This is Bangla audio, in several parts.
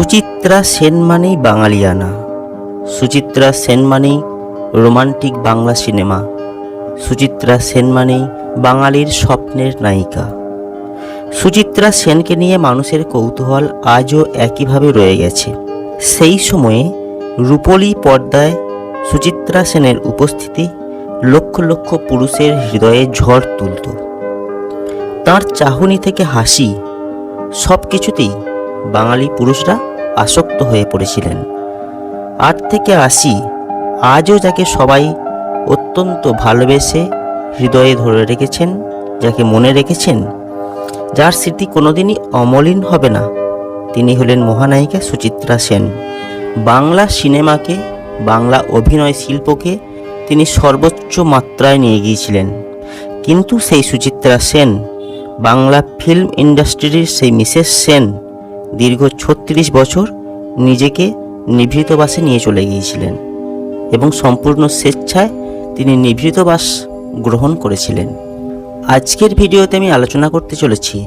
সুচিত্রা সেন মানেই বাঙালিয়ানা। সুচিত্রা সেন মানেই রোমান্টিক বাংলা সিনেমা। সুচিত্রা সেন মানেই বাঙালির স্বপ্নের নায়িকা। সুচিত্রা সেনকে নিয়ে মানুষের কৌতূহল আজও একইভাবে রয়ে গেছে। সেই সময়ে রূপলী পর্দায় সুচিত্রা সেনের উপস্থিতি লক্ষ লক্ষ পুরুষের হৃদয়ে ঝড় তুলত। তার চাহনি থেকে হাসি সব কিছুতেই বাঙালি পুরুষরা আসক্ত হয়ে পড়েছিলেন। আট থেকে আশি আজও যাকে সবাই অত্যন্ত ভালোবেসে হৃদয়ে ধরে রেখেছেন, যাকে মনে রেখেছেন, যার স্মৃতি কোনোদিনই অমলিন হবে না। তিনি হলেন মহানায়িকা সুচিত্রা সেন। বাংলা সিনেমাকে, বাংলা অভিনয় শিল্পকে তিনি সর্বোচ্চ মাত্রায় নিয়ে গিয়েছিলেন। কিন্তু সেই সুচিত্রা সেন, বাংলা ফিল্ম ইন্ডাস্ট্রির সেই মিসেস সেন দীর্ঘ ছত্রিশ বছর নিজেকে নিভৃতবাসে নিয়ে চলে গিয়েছিলেন এবং সম্পূর্ণ স্বেচ্ছায় তিনি নিভৃতবাস গ্রহণ করেছিলেন। আজকের ভিডিওতে আমি আলোচনা করতে চলেছি,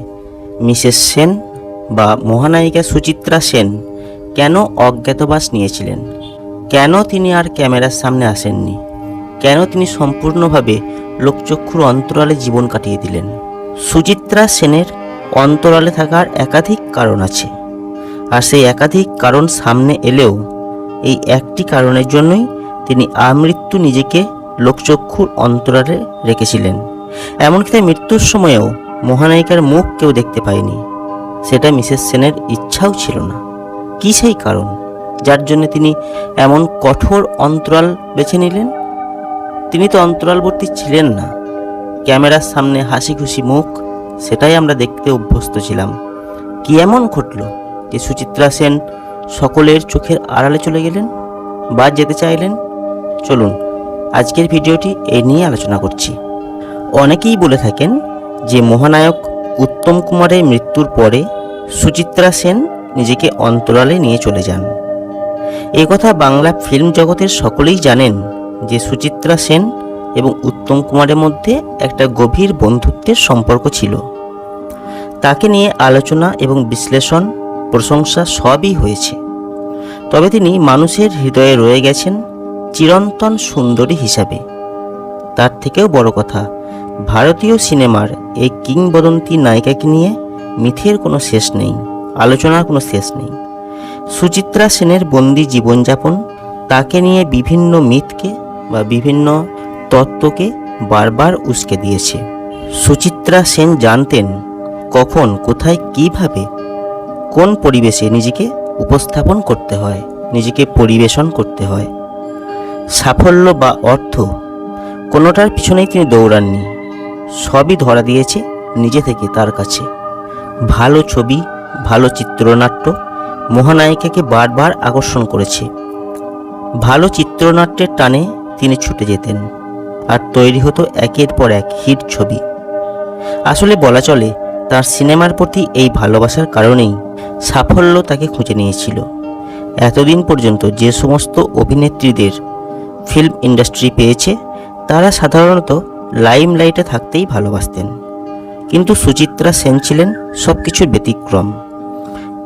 মিসেস সেন বা মহানায়িকা সুচিত্রা সেন কেন অজ্ঞাতবাস নিয়েছিলেন? কেন তিনি আর ক্যামেরার সামনে আসেননি? কেন তিনি সম্পূর্ণভাবে লোকচক্ষুর অন্তরালে জীবন কাটিয়ে দিলেন? সুচিত্রা সেনের অন্তরালে থাকার একাধিক কারণ আছে। আর সেই একাধিক কারণ সামনে এলেও এই একটি কারণের জন্যই তিনি আমৃত্যু নিজেকে লোকচক্ষুর অন্তরালে রেখেছিলেন। এমনকি তার মৃত্যুর সময়েও মহানায়িকার মুখ কেউ দেখতে পায়নি। সেটা মিসেস সেনের ইচ্ছাও ছিল না। কি সেই কারণ যার জন্য তিনি এমন কঠোর অন্তরাল বেছে নিলেন? তিনি তো অন্তরালবর্তী ছিলেন না। ক্যামেরার সামনে হাসি খুশি মুখ সেটাই আমরা দেখতে অভ্যস্ত ছিলাম। কি এমন ঘটল যে সুচিত্রা সেন সকলের চোখের আড়ালে চলে গেলেন বা যেতে চাইলেন? চলুন, আজকের ভিডিওটি এই নিয়ে আলোচনা করছি। অনেকেই বলে থাকেন যে মহানায়ক উত্তম কুমারের মৃত্যুর পরে সুচিত্রা সেন নিজেকে অন্তরালে নিয়ে চলে যান। এ কথা বাংলা ফিল্ম জগতের সকলেই জানেন যে সুচিত্রা সেন এবং উত্তম কুমারের মধ্যে একটা গভীর বন্ধুত্বের সম্পর্ক ছিল। তাকে নিয়ে আলোচনা এবং বিশ্লেষণ, প্রশংসা সবই হয়েছে। তবে তিনি মানুষের হৃদয়ে রয়ে গেছেন চিরন্তন সুন্দরী হিসাবে। তার থেকেও বড় কথা, ভারতীয় সিনেমার এই কিংবদন্তি নায়িকাকে নিয়ে মিথের কোনো শেষ নেই, আলোচনার কোনো শেষ নেই। সুচিত্রা সেনের বন্দি জীবনযাপন, তাকে নিয়ে বিভিন্ন মিথকে বা বিভিন্ন তত্ত্বকে বারবার উস্কে দিয়েছে। সুচিত্রা সেন জানতেন কখন, কোথায়, কীভাবে, কোন পরিবেশে নিজেকে উপস্থাপন করতে হয়, নিজেকে পরিবেশন করতে হয়। সাফল্য বা অর্থ, কোনোটার পিছনেই তিনি দৌড়াননি। সবই ধরা দিয়েছে নিজে থেকে তার কাছে। ভালো ছবি, ভালো চিত্রনাট্য, মহানায়িকাকে বারবার আকর্ষণ করেছে। ভালো চিত্রনাট্যের টানে তিনি ছুটে যেতেন, আর তৈরি হতো একের পর এক হিট ছবি। আসলে বলা চলে তার সিনেমার প্রতি এই ভালোবাসার কারণেই সাফল্য তাকে খুঁজে নিয়েছিল। এতদিন পর্যন্ত যে সমস্ত অভিনেত্রীদের ফিল্ম ইন্ডাস্ট্রি পেয়েছে, তারা সাধারণত লাইম লাইটে থাকতেই ভালোবাসতেন। কিন্তু সুচিত্রা সেন ছিলেন সব কিছুর ব্যতিক্রম।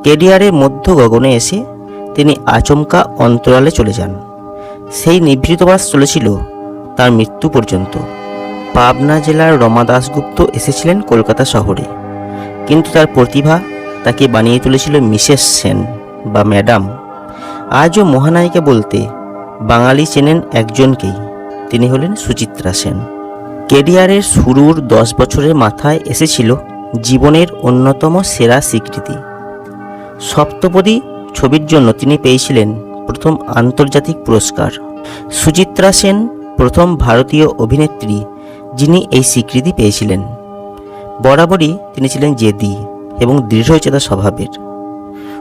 কেরিয়ারের মধ্য গগনে এসে তিনি আচমকা অন্তরালে চলে যান। সেই নিভৃতবাস চলেছিল তার মৃত্যু পর্যন্ত। পাবনা জেলার রমা দাসগুপ্ত এসেছিলেন কলকাতা শহরে। কিন্তু তার প্রতিভা তাকে বানিয়ে তুলেছিল মিসেস সেন বা ম্যাডাম। আজও মহানায়িকা বলতে বাঙালি চেনেন একজনকেই, তিনি হলেন সুচিত্রা সেন। কেরিয়ারের শুরুর দশ বছরের মাথায় এসেছিল জীবনের অন্যতম সেরা স্বীকৃতি। সপ্তপদী ছবির জন্য তিনি পেয়েছিলেন প্রথম আন্তর্জাতিক পুরস্কার। সুচিত্রা সেন প্রথম ভারতীয় অভিনেত্রী, যিনি এই স্বীকৃতি পেয়েছিলেন। বরাবরই তিনি ছিলেন জেদি এবং দৃঢ়চেতা স্বভাবের।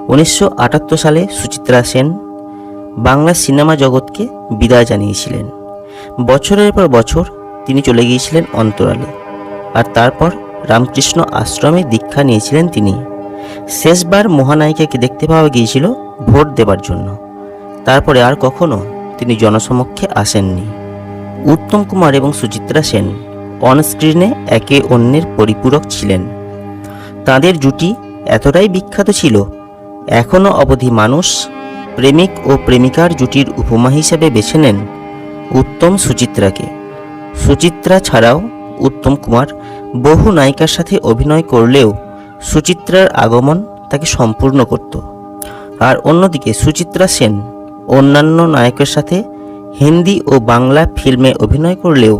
উনিশশো আটাত্তর সালে সুচিত্রা সেন বাংলা সিনেমা জগৎকে বিদায় জানিয়েছিলেন। বছরের পর বছর তিনি চলে গিয়েছিলেন অন্তরালে আর তারপর রামকৃষ্ণ আশ্রমে দীক্ষা নিয়েছিলেন তিনি। শেষবার মহানায়িকাকে দেখতে পাওয়া গিয়েছিল ভোট দেবার জন্য। তারপরে আর কখনো তিনি জনসমক্ষে আসেননি। উত্তম কুমার এবং সুচিত্রা সেন অনস্ক্রিনে একে অন্যের পরিপূরক ছিলেন। তাদের জুটি এতটাই বিখ্যাত ছিল, এখনও অবধি মানুষ প্রেমিক ও প্রেমিকার জুটির উপমা হিসেবে বেছে নেন উত্তম সুচিত্রাকে। সুচিত্রা ছাড়াও উত্তম কুমার বহু নায়িকার সাথে অভিনয় করলেও সুচিত্রার আগমন তাকে সম্পূর্ণ করত। আর অন্যদিকে সুচিত্রা সেন অন্যান্য নায়কের সাথে হিন্দি ও বাংলা ফিল্মে অভিনয় করলেও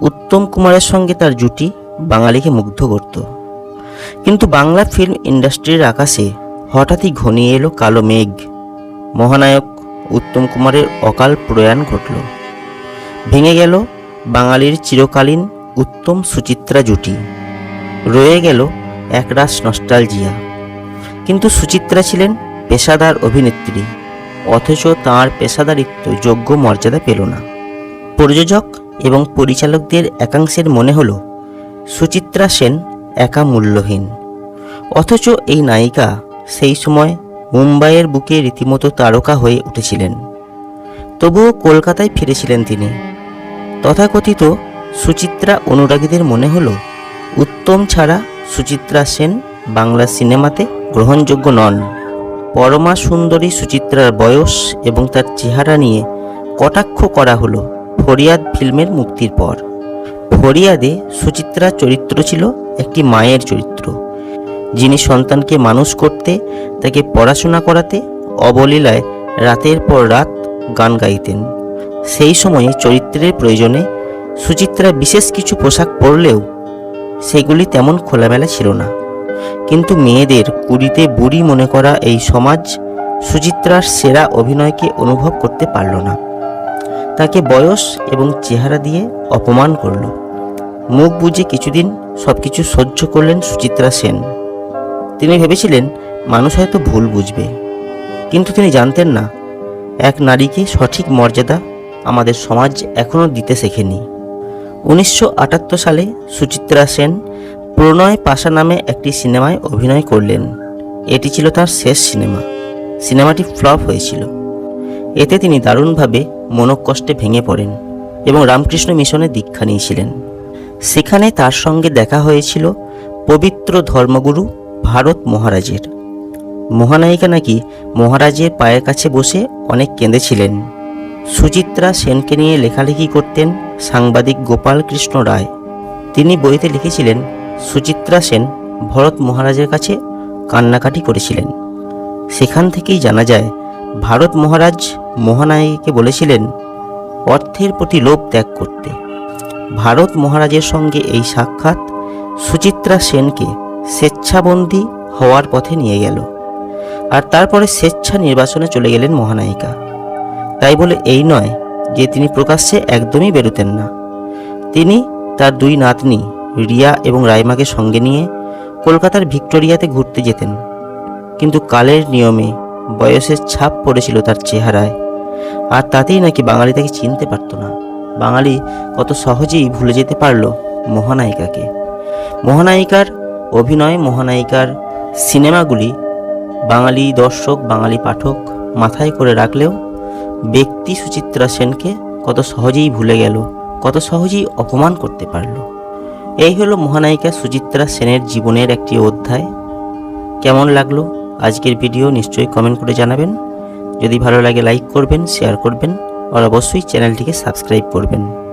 উত্তম কুমারের সঙ্গে তার জুটি বাঙালিকে মুগ্ধ করত। কিন্তু বাংলা ফিল্ম ইন্ডাস্ট্রির আকাশে হঠাৎই ঘনিয়ে এলো কালো মেঘ। মহানায়ক উত্তম কুমারের অকাল প্রয়াণ ঘটল। ভেঙে গেল বাঙালির চিরকালীন উত্তম সুচিত্রা জুটি। রয়ে গেল একরাশ নস্টালজিয়া কিন্তু সুচিত্রা ছিলেন পেশাদার অভিনেত্রী, অথচ তাঁর পেশাদারিত্ব যোগ্য মর্যাদা পেল না। প্রযোজক এবং পরিচালকদের একাংশের মনে হলো, সুচিত্রা সেন একা মূল্যহীন। অথচ এই নায়িকা সেই সময় মুম্বাইয়ের বুকে রীতিমতো তারকা হয়ে উঠেছিলেন। তবুও কলকাতায় ফিরেছিলেন তিনি। তথাকথিত সুচিত্রা অনুরাগীদের মনে হলো, উত্তম ছাড়া সুচিত্রা সেন বাংলা সিনেমাতে গ্রহণযোগ্য নন। পরমা সুন্দরী সুচিত্রার বয়স এবং তার চেহারা নিয়ে কটাক্ষ করা হলো। ফরিয়াদ ফিল্মের মুক্তির পর। ফরিয়াদে সুচিত্রার চরিত্র ছিল একটি মায়ের চরিত্র। যিনি সন্তানকে মানুষ করতে, তাকে পড়াশোনা করাতে অবলীলায় রাতের পর রাত গান গাইতেন। সেই সময়ে চরিত্রের প্রয়োজনে সুচিত্রা বিশেষ কিছু পোশাক পরলেও সেগুলি তেমন খোলামেলা ছিল না। কিন্তু মেয়েদের কুড়িতে বুড়ি মনে করা এই সমাজ সুচিত্রার সেরা অভিনয়কে অনুভব করতে পারল না। তাকে বয়স এবং চেহারা দিয়ে অপমান করল। মুখ বুঝে কিছুদিন সব কিছু সহ্য করলেন সুচিত্রা সেন। তিনি ভেবেছিলেন, মানুষ হয়তো ভুল বুঝবে। কিন্তু তিনি জানতেন না, এক নারীকে সঠিক মর্যাদা আমাদের সমাজ এখনও দিতে শেখেনি। উনিশশো আটাত্তর সালে সুচিত্রা সেন প্রণয় পাশা নামে একটি সিনেমায় অভিনয় করলেন। এটি ছিল তার শেষ সিনেমা। সিনেমাটি ফ্লপ হয়েছিল। এতে তিনি দারুণভাবে মনকষ্টে ভেঙে পড়েন এবং রামকৃষ্ণ মিশনে দীক্ষা নিয়েছিলেন। সেখানে তার সঙ্গে দেখা হয়েছিল পবিত্র ধর্মগুরু ভারত মহারাজের। মহানায়িকা নাকি মহারাজের পায়ের কাছে বসে অনেক কেঁদেছিলেন। সুচিত্রা সেনকে নিয়ে লেখালেখি করতেন সাংবাদিক গোপাল কৃষ্ণ রায়। তিনি বইতে লিখেছিলেন, সুচিত্রা সেন ভরত মহারাজের কাছে কান্নাকাটি করেছিলেন। সেখান থেকেই জানা যায়, ভারত মহারাজ মহানায়িকাকে বলেছিলেন, অর্থের প্রতি লোভ ত্যাগ করতে। ভারত মহারাজের সঙ্গে এই সাক্ষাৎ সুচিত্রা সেনকে স্বেচ্ছাবন্দী হওয়ার পথে নিয়ে গেল। আর তারপরে স্বেচ্ছা নির্বাচনে চলে গেলেন মহানায়িকা। তাই বলে এই নয় যে তিনি প্রকাশ্যে একদমই বেরোতেন না। তিনি তার দুই নাতনি, রিয়া এবং রাইমাকে সঙ্গে নিয়ে কলকাতার ভিক্টোরিয়াতে ঘুরতে যেতেন। কিন্তু কালের নিয়মে বয়সের ছাপ পড়েছিল তার চেহারায়। আর তাতেই নাকি বাঙালি তাকে চিনতে পারত না। বাঙালি কত সহজেই ভুলে যেতে পারল মহানায়িকাকে। মহানায়িকার অভিনয়, মহানায়িকার সিনেমাগুলি বাঙালি দর্শক, বাঙালি পাঠক মাথায় করে রাখলেও ব্যক্তি সুচিত্রা সেনকে কত সহজেই ভুলে গেল, কত সহজেই অপমান করতে পারল। এই হলো মহানায়িকা সুচিত্রা সেনের জীবনের একটি অধ্যায়। কেমন লাগল আজকের ভিডিও নিশ্চয়ই কমেন্ট করে জানাবেন। যদি ভালো লাগে লাইক করবেন শেয়ার করবেন আর অবশ্যই চ্যানেলটিকে সাবস্ক্রাইব করবেন।